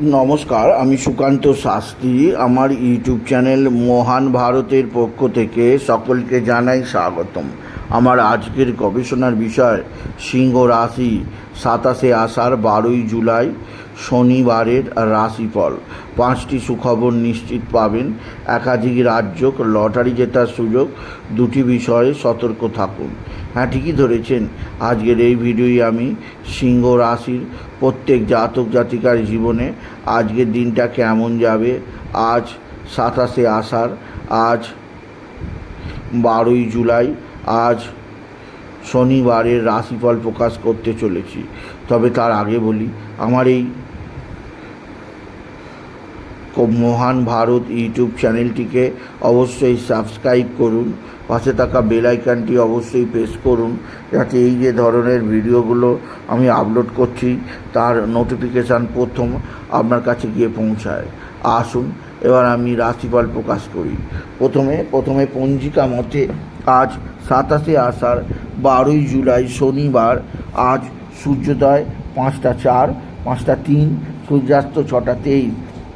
নমস্কার আমি সুকান্ত শাস্ত্রী। আমার ইউটিউব চ্যানেল মহান ভারতের পক্ষ থেকে সকলকে জানাই স্বাগতম। আমার আজকের গবেষণার বিষয় সিংহ রাশি সাতাশে আষাঢ়, বারোই জুলাই, শনিবারের রাশিফল। পাঁচটি সুখবর নিশ্চিত পাবেন। একাধিক রাজ্য লটারি জেতার সুযোগ, দুটি বিষয়ে সতর্ক থাকুন। হ্যাঁ ঠিকই ধরেছেন। আজকের এই ভিডিওই আমি সিংহ রাশির প্রত্যেক জাতক জাতিকার জীবনে আজকের দিনটা কেমন যাবে? আজ সাতাশে আষাঢ়, আজ বারোই জুলাই আজ শনিবারের রাশিফল প্রকাশ করতে চলেছি। তবে তার আগে বলি, আমার এই মহান ভারত ইউটিউব চ্যানেলটিকে অবশ্যই সাবস্ক্রাইব করুন, পাশে থাকা বেল আইকনটি অবশ্যই প্রেস করুন, যাতে এই যে ধরনের ভিডিওগুলো আমি আপলোড করছি, তার নোটিফিকেশান প্রথম আপনার কাছে গিয়ে পৌঁছায়। আসুন, এবার আমি রাশিফল প্রকাশ করি। প্রথমে প্রথমে পঞ্জিকা মতে আজ সাতাশে আষাঢ়, বারোই জুলাই শনিবার, আজ সূর্যোদয় পাঁচটা চার, পাঁচটা তিন, সূর্যাস্ত ছটা তেইশ।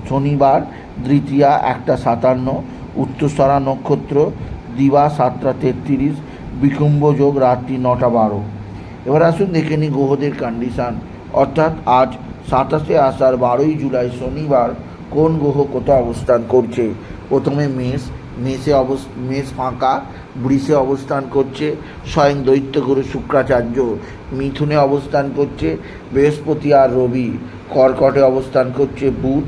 শনিবার দ্বিতীয়া একটা সাতান্ন, উত্তরসরা নক্ষত্র, দিবা সাতটা তেত্রিশ বিকুম্ভ যোগ রাত্রি নটা বারো। এবার আসুন দেখে নিই গ্রহদের কন্ডিশান অর্থাৎ আজ সাতাশে আষাঢ়, বারোই জুলাই শনিবার কোন গ্রহ কোথায় অবস্থান করছে? প্রথমে মেষ মেষে অবস মেষ ফাঁকা বৃষে অবস্থান করছে স্বয়ং দৈত্যগুরু শুক্রাচার্য। মিথুনে অবস্থান করছে বৃহস্পতি আর রবি। কর্কটে অবস্থান করছে বুধ।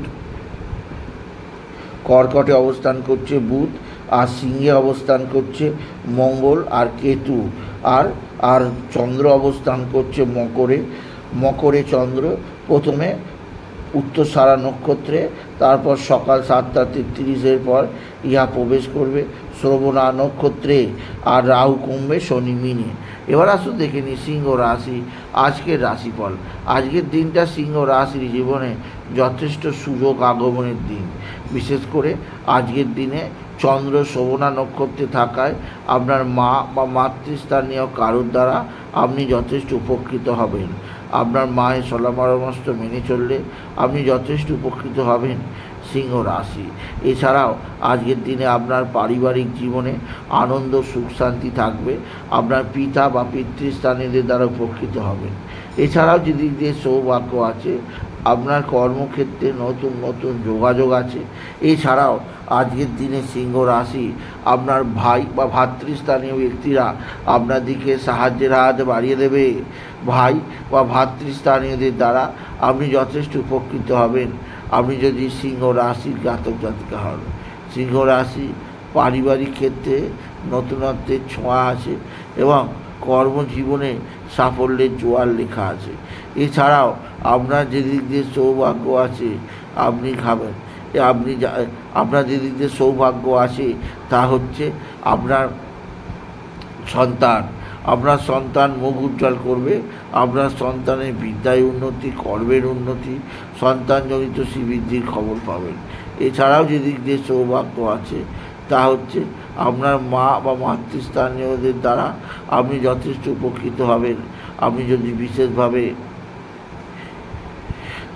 কর্কটে অবস্থান করছে বুধ আর সিংহে অবস্থান করছে মঙ্গল আর কেতু। আর আর চন্দ্র অবস্থান করছে মকরে। মকরে চন্দ্র প্রথমে উত্তর সারা নক্ষত্রে তারপর সকাল সাতটা তেত্রিশের পর ইহা প্রবেশ করবে শ্রবণা নক্ষত্রে আর রাহু কমবে শনি মিনে। এবার আসুন দেখে নিই সিংহ রাশি, আজকের রাশিফল। আজকের দিনটা সিংহ রাশির জীবনে যথেষ্ট সুযোগ আগমনের দিন। বিশেষ করে আজকের দিনে চন্দ্র শোভনা নক্ষত্রে থাকায় আপনার মা বা মাতৃস্থানীয় কারোর দ্বারা আপনি যথেষ্ট উপকৃত হবেন। আপনার মায়ের সলা পরামর্শ মেনে চললে আপনি যথেষ্ট উপকৃত হবেন, সিংহ রাশি। এছাড়াও আজকের দিনে আপনার পারিবারিক জীবনে আনন্দ, সুখ, শান্তি থাকবে। আপনার পিতা বা পিতৃস্থানীয়দের দ্বারা উপকৃত হবেন। এছাড়াও যদি যে সৌভাগ্য আছে আপনার কর্মক্ষেত্রে নতুন নতুন যোগাযোগ আছে। এছাড়াও আজকের দিনে সিংহ রাশি, আপনার ভাই বা ভাতৃস্থানীয় ব্যক্তিরা আপনার দিকে সাহায্যের হাত বাড়িয়ে দেবে। ভাই বা ভাতৃস্থানীয়দের দ্বারা আপনি যথেষ্ট উপকৃত হবেন। আপনি যদি সিংহ রাশির জাতক জাতিকা হন, সিংহ রাশি পারিবারিক ক্ষেত্রে নতুনত্বের ছোঁয়া আছে এবং কর্মজীবনে সাফল্যের জোয়ার লেখা আছে। এছাড়াও আপনার যেদিক দিয়ে সৌভাগ্য আছে, আপনি খাবেন। আপনি যা, আপনার যেদিক দিয়ে সৌভাগ্য আছে, তা হচ্ছে আপনার সন্তান। আপনার সন্তান মুখ উজ্জ্বল করবে, আপনার সন্তানের বিদ্যায় উন্নতি, কর্মের উন্নতি, সন্তানজনিত শ্রীবৃদ্ধির খবর পাবেন। এছাড়াও যেদিক দিয়ে সৌভাগ্য আছে, তা হচ্ছে আপনার মা বা মাতৃস্থানীয়দের দ্বারা আপনি যথেষ্ট উপকৃত হবেন। আপনি যদি বিশেষভাবে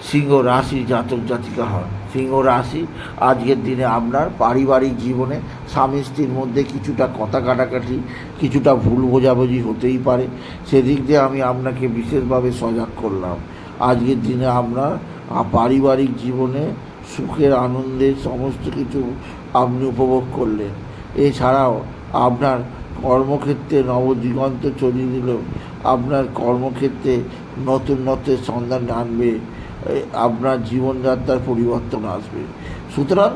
সিংহ রাশি জাতক জাতিকা হন সিংহ রাশি, আজকের দিনে আপনার পারিবারিক জীবনে স্বামী স্ত্রীর মধ্যে কিছুটা কথা কাটাকাটি, কিছুটা ভুল বোঝাবুঝি হতেই পারে। সেদিক দিয়ে আমি আপনাকে বিশেষভাবে সজাগ করলাম। আজকের দিনে আপনার পারিবারিক জীবনে সুখের আনন্দের সমস্ত কিছু আপনি উপভোগ করলেন। এছাড়াও আপনার কর্মক্ষেত্রে নবদিগন্ত চলিয়ে দিল আপনার কর্মক্ষেত্রে নতুন নতুন সন্ধান আনবে। আপনার জীবনযাত্রার পরিবর্তন আসবে। সুতরাং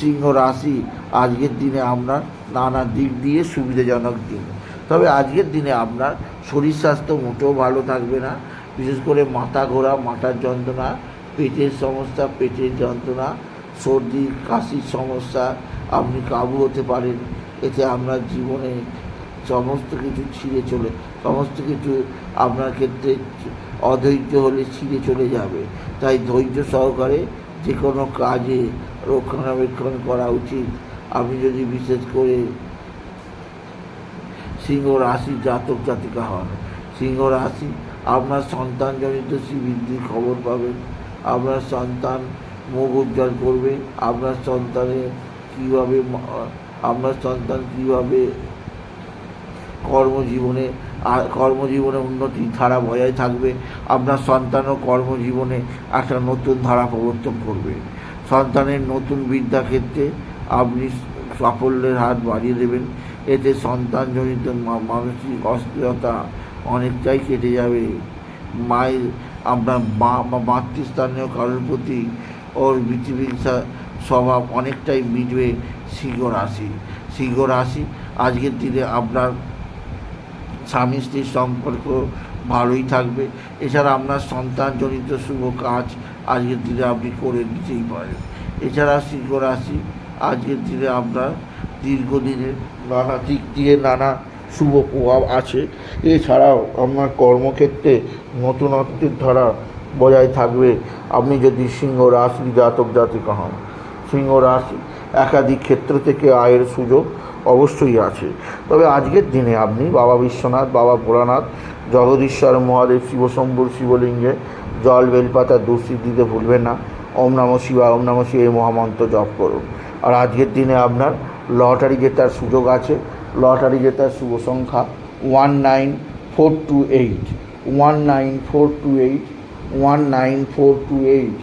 সিংহ রাশি আজকের দিনে আপনার নানা দিক দিয়ে সুবিধাজনক দিন। তবে আজকের দিনে আপনার শরীর স্বাস্থ্য মোটেও ভালো থাকবে না। বিশেষ করে মাথা ঘোরা, মাথার যন্ত্রণা, পেটের সমস্যা, পেটের যন্ত্রণা, সর্দি, কাশির সমস্যা, আপনি কাবু হতে পারেন। এতে আপনার জীবনে সমস্ত কিছু ছিঁড়ে চলে, সমস্ত কিছু আপনার ক্ষেত্রে অধৈর্য হলে ছিঁড়ে চলে যাবে। তাই ধৈর্য সহকারে যে কোনো কাজে রক্ষণাবেক্ষণ করা উচিত। আপনি যদি বিশেষ করে সিংহ রাশি জাতক জাতিকা হন, সিংহ রাশি আপনার সন্তানজনিত শ্রীবৃদ্ধির খবর পাবেন আপনার সন্তান মুখ উজ্জ্বল করবে, আপনার সন্তানের কীভাবে আপনার সন্তান কীভাবে কর্মজীবনে, আর কর্মজীবনে উন্নতির ধারা বজায় থাকবে। আপনার সন্তানও কর্মজীবনে একটা নতুন ধারা প্রবর্তন করবে। সন্তানের নতুন বিদ্যাক্ষেত্রে আপনি সাফল্যের হাত বাড়িয়ে দেবেন। এতে সন্তানজনিত মানসিক অস্থিরতা অনেকটাই কেটে যাবে। মায়ের, আপনার মা বা মাতৃস্থানীয় কারোর প্রতি ওর বিচিকিৎসা স্বভাব অনেকটাই মিটবে সিংহ রাশি সিংহ রাশি আজকের দিনে আপনার স্বামী স্ত্রীর সম্পর্ক ভালোই থাকবে। এছাড়া আপনার সন্তানজনিত শুভ কাজ আজকের দিনে আপনি করে নিতেই পারেন। এছাড়া সিংহ রাশি, আজকের দিনে আপনার দীর্ঘদিনের নানা দিক দিয়ে নানা শুভ প্রভাব আছে। এছাড়াও আপনার কর্মক্ষেত্রে নতুনত্বের ধারা বজায় থাকবে। আপনি যদি সিংহ রাশি জাতক জাতিকা হন সিংহ রাশি একাধিক ক্ষেত্র থেকে আয়ের সুযোগ অবশ্যই আছে। তবে আজকের দিনে আপনি বাবা বিশ্বনাথ, বাবা ভোলানাথ, জগদীশ্বর মহাদেব শিবশম্ভুর শিবলিঙ্গে জল বেলপাতা দুশ্চিত দিতে ভুলবেন না। ওম নম শিবা ওম নম শিব এই মহামন্ত্র জপ করুন। আর আজকের দিনে আপনার লটারি জেতার সুযোগ আছে। লটারি জেতার শুভ সংখ্যা one nine four two eight, one nine four two eight, one nine four two eight.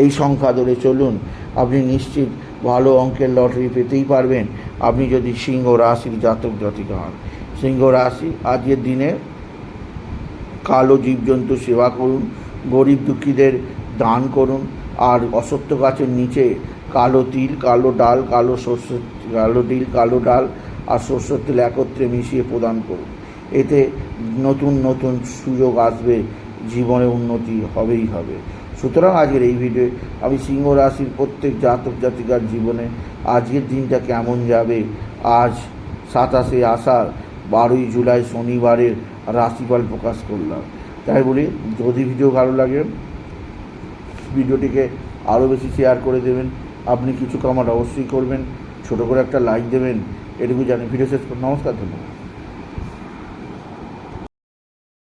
এই সংখ্যা ধরে চলুন আপনি নিশ্চিত ভালো অঙ্কের লটারি পেতেই পারবেন। আপনি যদি সিংহ রাশির জাতক জাতিকা হন। সিংহ রাশি, আজকের দিনে কালো জীবজন্তু সেবা করুন, গরিব দুঃখীদের দান করুন, আর অসত্য গাছের নিচে কালো তিল, কালো ডাল, কালো সর্ষে, কালো তিল, কালো ডাল আর সর্ষের তেল একত্রে মিশিয়ে প্রদান করুন। এতে নতুন নতুন সুযোগ আসবে, জীবনে উন্নতি হবেই হবে। সুতরাং আজকের এই ভিডিও আমি সিংহ রাশির প্রত্যেক জাতক জাতিকার জীবনে আজকের দিনটা কেমন যাবে? আজ সাতাশে আষাঢ়, বারোই জুলাই শনিবারের রাশিফল প্রকাশ করলাম। তাই বলি, যদি ভিডিও ভালো লাগে ভিডিওটিকে আরও বেশি শেয়ার করে দেবেন। আপনি কিছু কামার অবশ্যই করবেন। ছোটো করে একটা লাইক দেবেন। এটুকু জানি। ভিডিও শেষ। নমস্কার, ধন্যবাদ।